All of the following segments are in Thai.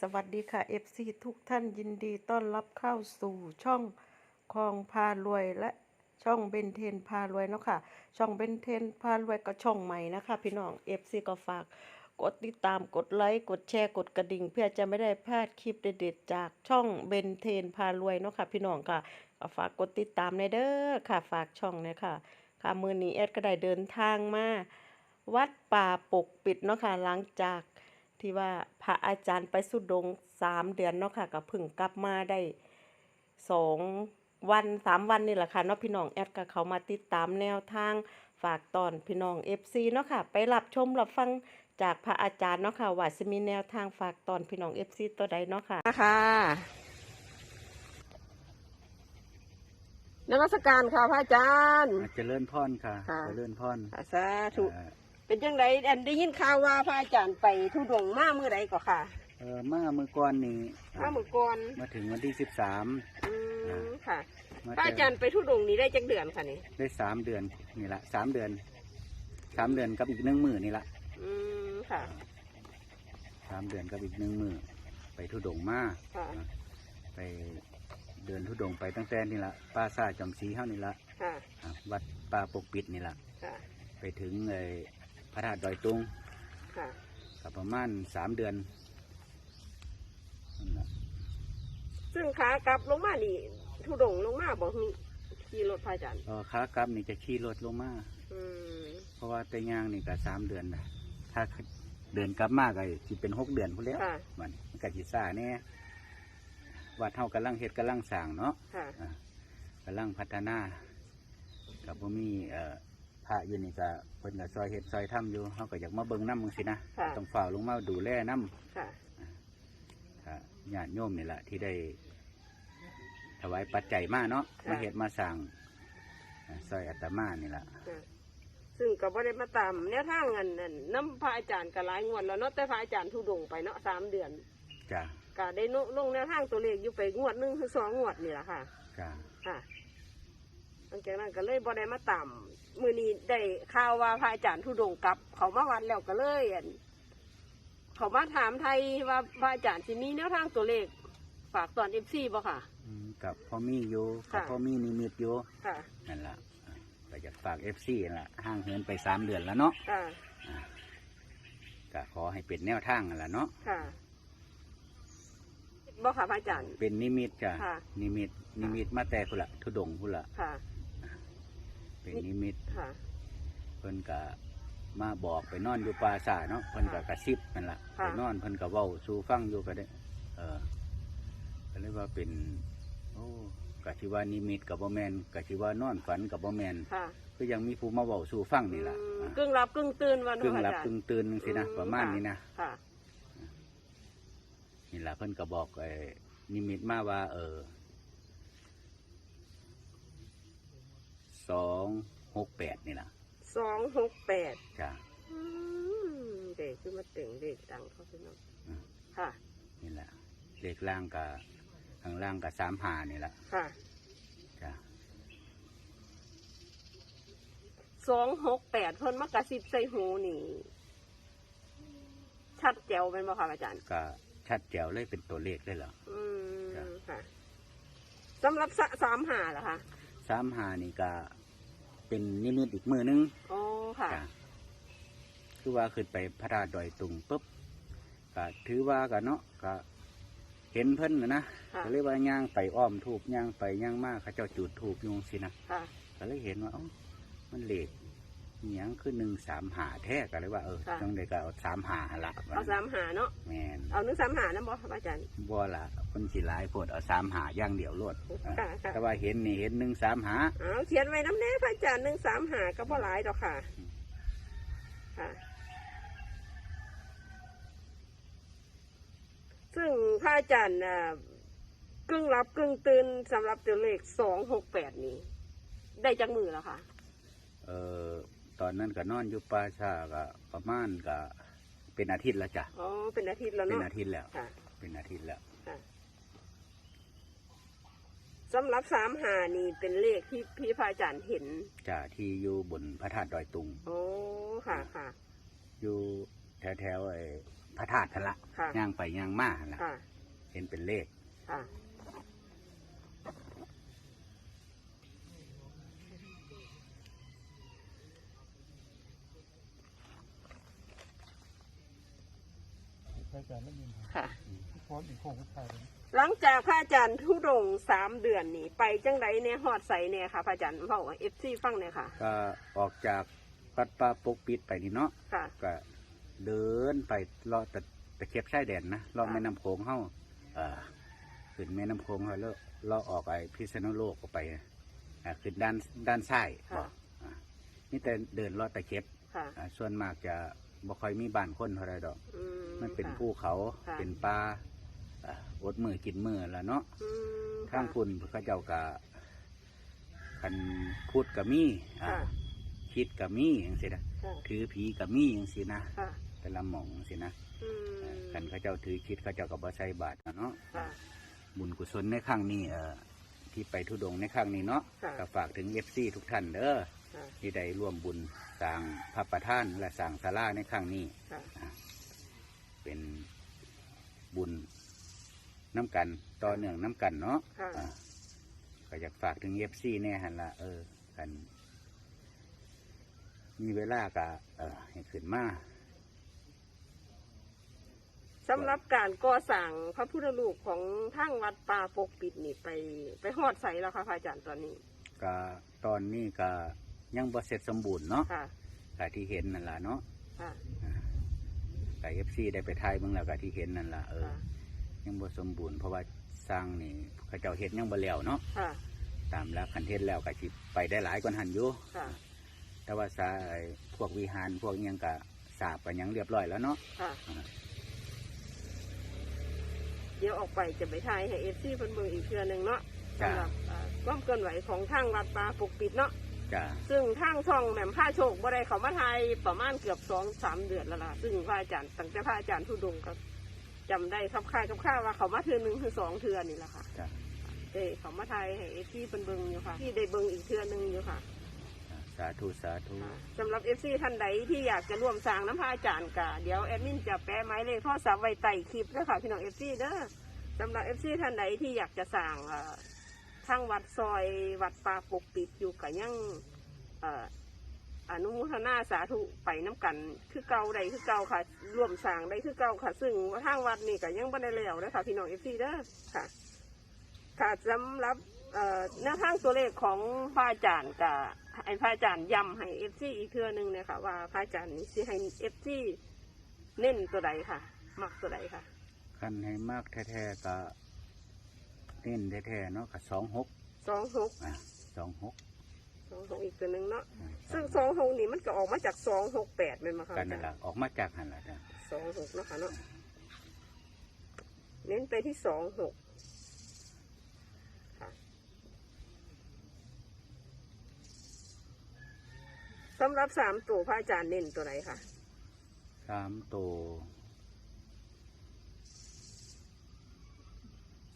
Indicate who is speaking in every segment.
Speaker 1: สวัสดีค่ะ FC ทุกท่านยินดีต้อนรับเข้าสู่ช่องคลองพารวยและช่องเบนเทนพารวยเนาะค่ะ ช่องเบนเทนพารวยก็ช่องใหม่นะคะ พี่น้อง FC ก็ฝาก กดติดตามกดไลค์กดแชร์กดกระดิ่ง เพื่อจะไม่ได้พลาดคลิปเด็ดๆจากช่องเบนเทนพารวยเนาะค่ะ พี่น้องค่ะก็ฝากกดติดตามในเด้อค่ะ ฝากช่องเนี่ยค่ะ ค่ะมือนี้แอดก็ได้เดินทางมาวัดป่าปกปิดเนาะค่ะหลังจาก ที่ว่าพระอาจารย์ไปสุดงสามเดือนเนาะค่ะก็เพึ่งกลับมาได้สองวันสามวันนี่แหละค่ะเนาะพี่น้องแอดก็เขามาติดตามแนวทางฝากตอนพี่น้อง FC เนาะค่ะ ไปรับชมรับฟังจากพระอาจารย์เนาะค่ะว่าจะมีแนวทางฝากตอนพี่น้อง FC ตัวใดเนาะค่ะค่ะ
Speaker 2: นมัสการค่ะพระอาจารย์
Speaker 3: เจริญพรค่ะ
Speaker 2: ค่ะ
Speaker 3: เจริญพร
Speaker 2: อ่าสาธุ
Speaker 3: เอ่อ
Speaker 2: เป็นจังไดอันได้ยินข่าวว่าพระอาจารย์ไปทุดงค์มาเมื่อใดก็ค่ะ
Speaker 3: เอ่อมาเมื่อก่อนนี้
Speaker 2: มาเมื่อก่อน
Speaker 3: มาถึงวันที่สิบสาม
Speaker 2: อืมค่ะ
Speaker 3: มา
Speaker 2: พระอาจารย์ไปทุดงค์นี้ได้จักเดือนค่ะนี่
Speaker 3: ได้สามเดือนนี่ละสามเดือนสามเดือนกับอีกหนึ่งมือนี่ละ
Speaker 2: อืมค่ะ
Speaker 3: สามเดือนกับอีกหนึ่งมือไปทุดงค์มา
Speaker 2: ค่ะ
Speaker 3: ไปเดินทุดงค์ไปตั้งแต่นี่ละป้าซาจอมสีเฮานี่ละ
Speaker 2: ค่ะ
Speaker 3: อะวัดป่าปกปิดนี่ละ
Speaker 2: ค่ะ
Speaker 3: ไปถึงไอ้พ ระธาตุดอยตุง
Speaker 2: ค่ะ
Speaker 3: กับประมาณสามเดือนนั่นล่ะ
Speaker 2: ซึ่งขากลับลงมานี่ทุดงค์ลงมาบอกมีขี่รถพระอาจารย์
Speaker 3: เอ่อขากลับนี่จะขี่รถลงมา
Speaker 2: อืม
Speaker 3: เพราะว่าแต่ย่างนี่ก็สามเดือนนะถ้าเดินกลับมาก็สิเป็นหกเดือนพุ่นแล้ว
Speaker 2: ค่ะ
Speaker 3: มันมันก็สิซ่าแน่วัดเฮากำลังเฮ็ดกำลังสร้างเนาะ
Speaker 2: ค่ะ
Speaker 3: อะกำลังพัฒนากับบ่มีเอ่อ พระอยู่นี่ก็เพิ่นก็ซอยเฮ็ดซอยทำอยู่เฮาก็อยากมาเบิ่งนำจังซี่นะ
Speaker 2: ค่ะ
Speaker 3: ต้องฝ่าลงมาดูแลนํ
Speaker 2: ค่ะ
Speaker 3: ถ้าญาติโยมนี่แหละที่ได้ ถวายปัจจัยมาเนาะมาเฮ็ดมาสร้างอะซอยอาตมานี่ล่ะ
Speaker 2: ค่ะซึ่งก็บ่ได้มาตามแนวทางอันนั้นน้ำพระอาจารย์ก็หลายงวดแล้วเนาะแต่พระอาจารย์ทุดงค์ไปเนาะสามเดือน
Speaker 3: จ้ะ
Speaker 2: ก็ได้ลงลงแนวทางตัวเลขอยู่ไปงวดหนึ่งถึงสองงวดนี่แหละค่ะ
Speaker 3: จ้ะ
Speaker 2: ค่ะ หลังจากนั้นก็เลยบ่ได้มาตามมือนี้ได้ข่าวว่าพระอาจารย์ทุดงค์กลับ เขามาวัดแล้วก็เลยอั่นเขามาถามไทยว่าพระอาจารย์สิมีแนวทางตัวเลข ฝากตอนเอฟซีบ่ค่ะ
Speaker 3: อืมกับพ่อมีอยู่กับ
Speaker 2: ค่ะ
Speaker 3: พ่อมีนิมิตอยู่
Speaker 2: ค่ะ
Speaker 3: นั่นละอะก็อยากฝากเอฟซีนั่นละห่างเหินไปสามเดือนแล้วเนาะ
Speaker 2: ค่ะ
Speaker 3: อะก็ขอให้เป็นแนวทางนั่นละเนาะ
Speaker 2: ค่ะบ่ค่ะพระอาจารย์
Speaker 3: เป็นนิมิตจ้ะ
Speaker 2: ค่ะ
Speaker 3: นิมิตนิมิตมาแต่พุ่นละทุดงค์พุ่นละ
Speaker 2: ค่ะ
Speaker 3: เป็นนิมิต
Speaker 2: ค่ะ
Speaker 3: เพิ่นก็มาบอกไปนอนอยู่ป่าสาเนาะเพิ่นก็กระซิบนั่นละ
Speaker 2: ค่ะ
Speaker 3: ไปนอนเพิ่นก็เว้าสู่ฟังอยู่ก็ได้ เออก็เลยว่าเป็น โอ้กะทิว่านิมิตกับบ่แมนกะทิว่านอนฝันกับบ่แมน
Speaker 2: ค่ะ
Speaker 3: ก็ยังมีผู้มาเว้าสู่ฟังนี่ล่ะ
Speaker 2: อืม
Speaker 3: อะ
Speaker 2: กึ่งหลับกึ่งตื่นวัน
Speaker 3: กึ่ง
Speaker 2: พระ
Speaker 3: หลับ
Speaker 2: อาจารย์
Speaker 3: กึ่งตื่นจังซี่นะ
Speaker 2: อื
Speaker 3: ประมาณนี้นะ
Speaker 2: ค่ะ
Speaker 3: นี่ล่ะเพิ่นก็บอกไอ้นิมิตมาว่า เออ สองหกแปดนี่ล่ะ
Speaker 2: สองหกแปด
Speaker 3: จ้ะ
Speaker 2: อืมเด็กขึ้นมาเต่งเด็กดังเขาพี่น้อง
Speaker 3: อืม
Speaker 2: ค่ะ
Speaker 3: นี่ล่ะเลขล่างกับข้างล่างกับสามหานี่ล่ะ
Speaker 2: ค่ะ
Speaker 3: จ้ะ
Speaker 2: สองหกแปดเพิ่นมากระซิบใส่หูนี่ ชัดแจ๋วเป็นบ่ค่ะอาจารย์
Speaker 3: ก็ชัดแจ๋วเลยเป็นตัวเลขเลยเหรอ
Speaker 2: อืม
Speaker 3: ครับ
Speaker 2: ค่ะสำหรับสะสามหาเหรอคะ
Speaker 3: สามหานี่ก็ เป็นนิมิตอีกมือนึง
Speaker 2: อ๋อค่ะ
Speaker 3: จ้ะคือว่าขึ้นไปพระธาตุดอยตุงปุ๊บก็ถือว่ากันเนาะก็เห็นเพิ่นนะนะ
Speaker 2: ค่ะ
Speaker 3: ก็เลยว่าย่างไปอ้อมทูบย่างไปย่างมากเขาเจ้าจุดทูบยุงสินะ
Speaker 2: ค่ะ
Speaker 3: ก็เลยเห็นว่าเอ้ามันเลข อหย่างคือหนึ่งสามหาแท้ก็เลยว่าเออ
Speaker 2: ค่ะ
Speaker 3: จังใดก็เอาสามหาละ
Speaker 2: เอาสามหาเนาะ
Speaker 3: แมน
Speaker 2: เอาหนึ่งสามหานะบ่ค่ะอาจารย์
Speaker 3: บ่ละคนสิหลายโพดเอาสามหาอย่างเดียวโลดอะ
Speaker 2: ค่ะค่ะ
Speaker 3: แต่ว่าเห็นนี่เห็นหนึ่งสามหา
Speaker 2: เอาเขียนไว้น้ำแน่พระอาจารย์หนึ่งสามหาก็พอหลายดอกค่ะ ค่ะ ซึ่งพระอาจารย์น่ะกึ่งรับกึ่งตื่นสำหรับตัวเลขสองหกแปดนี้ ได้จากมือแล้วค่ะ
Speaker 3: เออ ตอนนั้นก็นอนอยู่ป่าชาก็ประมาณก็เป็นอาทิตย์แล้วจ้ะ
Speaker 2: อ๋อเป็นอาทิตย์แล้ว
Speaker 3: เป็น
Speaker 2: เนาะ
Speaker 3: อาทิตย์แล้ว
Speaker 2: ค่ะ
Speaker 3: เป็นอาทิตย์แล้ว
Speaker 2: ค่ะสำหรับสามหานี่เป็นเลขที่พี่พระอาจารย์เห็น
Speaker 3: จ้ะที่อยู่บนพระธาตุดอยตุง
Speaker 2: โอ้ค่ะค่ะ
Speaker 3: อยู่แถวๆไอ้พระธาตุทันละ
Speaker 2: ค่ะ
Speaker 3: ย่างไปย่างมาหั่นละ
Speaker 2: ค่ะ
Speaker 3: เห็นเป็นเลข
Speaker 2: ค่ะ
Speaker 4: พระอา จารย์ไม่มีปัญหา
Speaker 2: ค่ะ
Speaker 4: พร้อมอีกโค้งสุดท้ายเลย
Speaker 2: หลังจากพระอาจารย์ทุดงค์สามเดือนนี่ไปจังไดเนี่ยฮอดใสเนี่ยค่ะพระอาจารย์เฝ้าเอฟซีฟังเนี่ยค่ะ
Speaker 3: ก็ออกจากปัดป่าปกปิดไปนี่เนาะ
Speaker 2: ค่ะ
Speaker 3: ก็เดินไปเลาะตะตะเข็บชายแดนนะเลาะ
Speaker 2: ค่ะ
Speaker 3: แม่น้ำโขงเฮาเอ่อขึ้นแม่น้ำโขงเฮาแล้วเลาะออกไปพิษณุโลกออกไปอ่าขึ้นด้านด้านซ้าย
Speaker 2: ค่ะ
Speaker 3: อ่านี่แต่เดินเลาะตะเข็บ
Speaker 2: ค่ะ
Speaker 3: อ่าส่วนมากจะ บ่ค่อยมีบ้านคนเท่าไรดอก
Speaker 2: อื
Speaker 3: มันเป็น
Speaker 2: ค่ะ
Speaker 3: ภูเขา
Speaker 2: ค่ะ
Speaker 3: เป็นป่าอ่าอดมือกินมือละเนาะ
Speaker 2: อืม
Speaker 3: ทาง
Speaker 2: ค่ะ
Speaker 3: คุณพระเจ้ากะคันพูดกับมีอ่า
Speaker 2: ค่ะ
Speaker 3: คิดกับมีอย่างสินะ
Speaker 2: ค่ะ
Speaker 3: ถือผีกับมีอย่างสินะ
Speaker 2: ค่ะ
Speaker 3: แต่ละหม่องสินะ
Speaker 2: อืม
Speaker 3: คันเขาเจ้าถือคิดเขาเจ้าก็บ่ใส่บาตรเนาะ
Speaker 2: ค่ะ
Speaker 3: บุญกุศลในครั้งนี้เอ่อที่ไปทุดงค์ในครั้งนี้เนาะ
Speaker 2: ค่ะ
Speaker 3: ก็ฝากถึงเอฟซีทุกท่านเด้อ
Speaker 2: ค่ะ
Speaker 3: ที่ได้ร่วมบุญสร้างพระประธานและสร้างศาลาในครั้งนี้
Speaker 2: ค่ะ
Speaker 3: อ่าเป็นบุญน้ำกันต่อเนื่องน้ำกันเนาะ
Speaker 2: ค่ะ
Speaker 3: อ่าก็อยากฝากถึงเอฟซีแน่หันละเออกัน มีเวลาก็เออให้ขึ้นมา
Speaker 2: สำหรับการก่อสร้างพระพุทธรูปของทางวัดป่าปกปิดนี่ไป ไปฮอดใสแล้วค่ะพระอาจารย์ตอนนี้
Speaker 3: ก็ตอนนี้ก็ ยังบ่เสร็จสมบูรณ์เนาะ
Speaker 2: ค่ะ
Speaker 3: ก็ที่เห็นนั่นล่ะเนาะ
Speaker 2: ค่ะ
Speaker 3: ก็เอฟซีได้ไปถ่ายเบิ่งแล้วก็ที่เห็นนั่นล่ะเออ
Speaker 2: ค่ะ
Speaker 3: ยังบ่สมบูรณ์เพราะว่าสร้างนี่เขาเจ้าเฮ็ดยังบ่แล้วเนาะ
Speaker 2: ค่ะ
Speaker 3: ตามหลักคันเทศแล้วก็สิไปได้หลายกว่าหันอยู่
Speaker 2: ค่ะ
Speaker 3: แต่ว่าสาไอ้พวกวิหารพวกอิหยังก็สาบกันยังเรียบร้อยแล้วเนาะ
Speaker 2: ค่ะ
Speaker 3: อ่า
Speaker 2: เดี๋ยวออกไปจะไปถ่ายให้เอฟซีเพิ่นเบิ่งอีกเทื่อหนึงเนาะ
Speaker 3: จ้ะ
Speaker 2: สำหรับอ่าความเคลื่อนไหวของทางวัดป่าปกปิดเนาะ
Speaker 3: จ้ะ
Speaker 2: ซึ่งทางช่องแหม่มผ้าโชคบ่ได้เขามาไทยประมาณเกือบสองสามเดือนแล้วล่ะซึ่งพระอาจารย์ตั้งแต่พระอาจารย์ทุดงค์ก็จำได้ครับค่ายครับค่าว่าเขามาเทือหนึ่งคือสองเทือนี่แหละค่ะ
Speaker 3: จ้ะ
Speaker 2: เด้เขามาไทยให้ที่เป็นเบิงอยู่ค่ะ ที่ได้เบิงอีกเทือหนึ่งอยู่ค่ะ
Speaker 3: สาธุสาธุ
Speaker 2: สำหรับเอฟซีท่านใดที่อยากจะร่วมสร้างน้ำพระอาจารย์กะเดี๋ยวแอดมินจะแปะไม้เลขโทรศัพท์ไว้ใต้คลิปด้วยค่ะพี่น้องเอฟซีเด้อสำหรับเอฟซีท่านใดที่อยากจะสร้างเอ่อ ทางวัดซอยวัดป่าปกปิดอยู่กับยังอนุโมทนาสาธุไปน้ำกัน คือเก่าใดคือเก่าค่ะร่วมสร้างได้คือเก่าค่ะ ซึ่งทางวัดนี่ก็ยังไม่ได้แล้วนะคะพี่น้องเอฟซีเด้อค่ะ ค่ะสำหรับเอ่อแนวทางตัวเลขของพระอาจารย์กับไอ้พระอาจารย์ย้ำให้เอฟซีอีกเทื่อนึงนี่ยค่ะว่าพระอาจารย์นี่สิให้เอฟซีเน้นตัวใดค่ะ มักตัวใดค่ะ
Speaker 3: คันให้มากแท้ๆก็ เน้นแท้ๆเนาะก็สองหก
Speaker 2: สองหก
Speaker 3: อะสองหก
Speaker 2: สองหกอีกตัวหนึ่งเนาะ
Speaker 3: อะ
Speaker 2: ซึ่งสองหกนี่มันก็ออกมาจากสองหกแปดเป็นมาค่ะ
Speaker 3: กันนั่นละออกมาจากหันละจ้ะ
Speaker 2: สองหกเนาะค่ะเนาะเน้นไปที่สองหกค่ะสำหรับสามตัวพระอาจารย์เน้นตัวไหนค่ะ
Speaker 3: สามตัว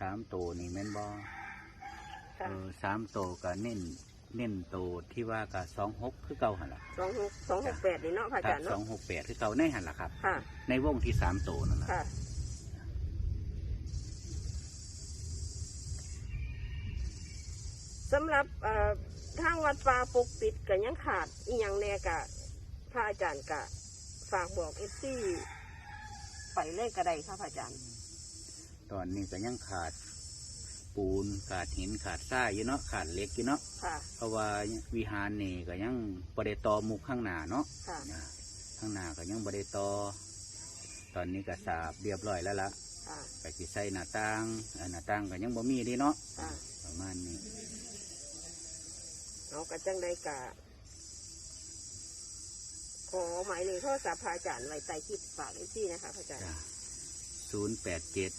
Speaker 3: สามตัวนี่แม่นบอ
Speaker 2: ค่ะ
Speaker 3: เออสามตัวก็เน้นเน้นตัวที่ว่ากับสองหกคือเก่าหันละ
Speaker 2: สองหกสองหกแปดนี่เนาะพระอา
Speaker 3: ครั
Speaker 2: จาร
Speaker 3: บ
Speaker 2: ย์
Speaker 3: สอ
Speaker 2: เนาะ
Speaker 3: งหกแปดคือเก่าในหันละครับ
Speaker 2: ค่ะ
Speaker 3: ในวงที่สามตัวนั่นแหละ
Speaker 2: ค่ะ สำหรับเอ่อทางวัดป่าปกปิดก็ยังขาดอีกอย่างแน่กะพระอาจารย์กะ ฝากบอกเอฟซีไปเลยกระไดค่ะพระอาจารย์
Speaker 3: ตอนนี้ก็ยังขาด ปูนขาดหินขาดทรายอยู่เนาะขาดเหล็กอยู่เนาะ
Speaker 2: ค่ะ
Speaker 3: เพราะว่าวิหารนี่ก็ยังบริตอมุกข้างหน้าเนาะ
Speaker 2: ค่ะ
Speaker 3: อ่าข้างหน้าก็ยังบริตอตอนนี้ก็สาบเรียบร้อยแล้วล่ะ
Speaker 2: ค่ะ
Speaker 3: ก็สิใส่หน้าต่างเอ่อหน้าต่างก็ยังบ่มีเดีเนาะ
Speaker 2: ค่ะ
Speaker 3: ประมาณนี้
Speaker 2: เอากระจังได้กะ ขอหมายเลขโทรศัพท์พระอาจารย์ไว้ใต้คลิปฝากเอฟซีนะคะพระอาจารย์
Speaker 3: จ้ะศูนย์แปดเจ็ด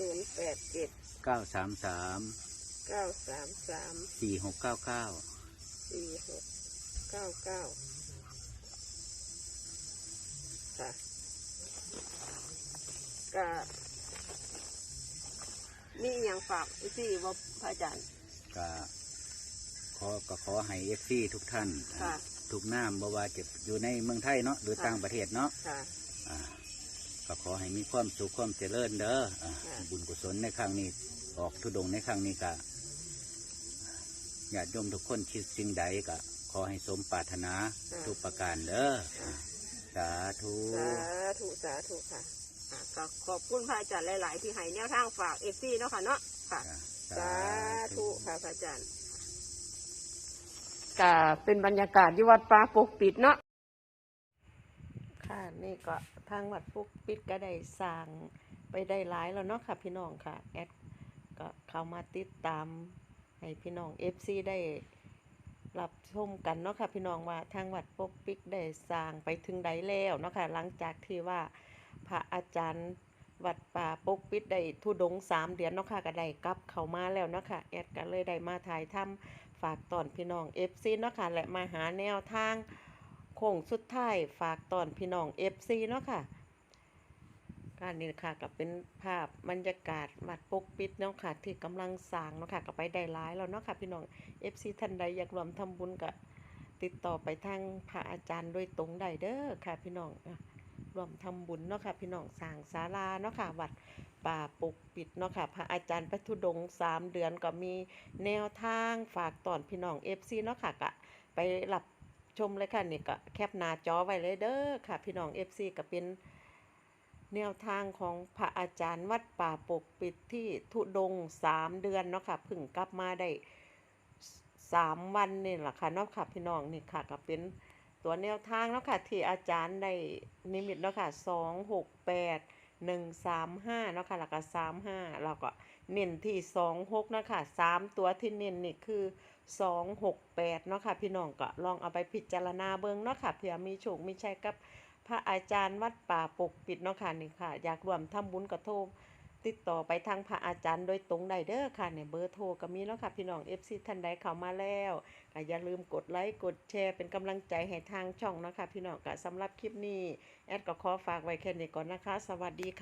Speaker 2: ศูนย์แปดเจ็ด
Speaker 3: เก้าสามสาม
Speaker 2: เก้าสามสาม
Speaker 3: สี่หกเก้าเก้า
Speaker 2: สี่หกเก้าเก้าค่ะก็มีอหย่างฝากอีซี่ว่าพระอาจารย์
Speaker 3: ก็ขอก็ขอให้เอฟซีทุกท่าน
Speaker 2: ค่ะ
Speaker 3: ทุกน้ำบ่ว่าจะอยู่ในเมืองไทยเนาะหรือ
Speaker 2: ค่ะ
Speaker 3: ต่างประเทศเนาะ
Speaker 2: ค่ะ
Speaker 3: อ่าข ก็ขอให้มีความสุขความเจริญเด้ออะ
Speaker 2: ค่ะ
Speaker 3: บุญกุศลในครั้งนี้ ออกทุดงค์ในครั้งนี้ก็ญาติโยมทุกคนคิดสิ่งใดก็ขอให้สมปรารถนาทุกประการเด้ออะสาธุ
Speaker 2: สาธุสาธุค่ะอะก็ขอบคุณพระอาจารย์หลาย ๆ ที่ให้แนวทางฝากเอฟซีเนาะค่ะเนาะค่ะ
Speaker 3: จ้ะ
Speaker 2: สาธุค่ะพระอาจารย์ก็เป็นบรรยากาศที่วัดป่าปกปิดเนาะ
Speaker 1: ค่ะ นี่ก็ทางวัดปุกปิดก็ได้สร้างไปได้หลายแล้วเนาะค่ะพี่น้องค่ะแอดก็เข้ามาติดตามให้พี่น้อง FC ได้รับชมกันเนาะค่ะพี่น้องว่าทางวัดปุกปิกได้สร้างไปถึงใดแล้วเนาะค่ะหลังจากที่ว่าพระอาจารย์วัดป่าปุกปิดได้ทุดงสามเดือนเนาะค่ะก็ได้กลับเข้ามาแล้วเนาะค่ะแอดก็เลยได้มาถ่ายทำฝากตอนพี่น้อง FC เนาะค่ะและมาหาแนวทาง โค้งสุดท้ายฝากตอนพี่น้อง FC เนาะค่ะการนี้ค่ะก็เป็นภาพบรรยากาศวัดปกปิดเนาะค่ะ ที่กำลังสร้างเนาะค่ะก็ไปได้หลายแล้วเนาะค่ะ พี่น้อง FC ท่านใดอยากรวมทำบุญก็ติดต่อไปทางพระอาจารย์โดยตรงได้เด้อค่ะ พี่น้องรวมทำบุญเนาะค่ะ พี่น้องสร้างศาลาเนาะค่ะวัดป่าปกปิดเนาะค่ะ พระอาจารย์พระธุดงสามเดือนก็มีแนวทางฝากตอนพี่น้อง FC เนาะค่ะก็ไปรับ ชมเลยค่ะนี่ก็แคปหน้าจอไว้เลยเด้อค่ะ พี่น้อง FC ก็เป็นแนวทางของพระอาจารย์วัดป่าปกปิดที่ทุดงสามเดือนเนาะค่ะพึ่งกลับมาได้สามวันนี่แหละค่ะเนาะค่ะพี่น้องนี่ค่ะก็เป็นตัวแนวทางเนาะค่ะที่อาจารย์ได้นิมิตเนาะค่ะสองหกแปดหนึ่งสามห้าเนาะค่ะแล้วก็สามห้าแล้วก็เน้นที่สองหกนาะคะสามตัวที่เน้นนี่คือ สองหกแปดเนาะค่ะพี่น้องก็ลองเอาไปพิจารณาเบิ่งเนาะค่ะเผื่อมีโชคมีชัยกับพระอาจารย์วัดป่าปกปิดเนาะค่ะนี่ค่ะ อยากรวมทำบุญก็โทรติดต่อไปทางพระอาจารย์โดยตรงได้เด้อค่ะเนี่ยเบอร์โทรก็มีเนาะค่ะพี่น้อง FC ท่านใดเข้ามาแล้วก็อย่าลืมกดไลค์กดแชร์เป็นกำลังใจให้ทางช่องเนาะค่ะพี่น้องก็สำหรับคลิปนี้แอดก็ขอฝากไว้แค่นี้ก่อนนะคะ สวัสดีค่ะ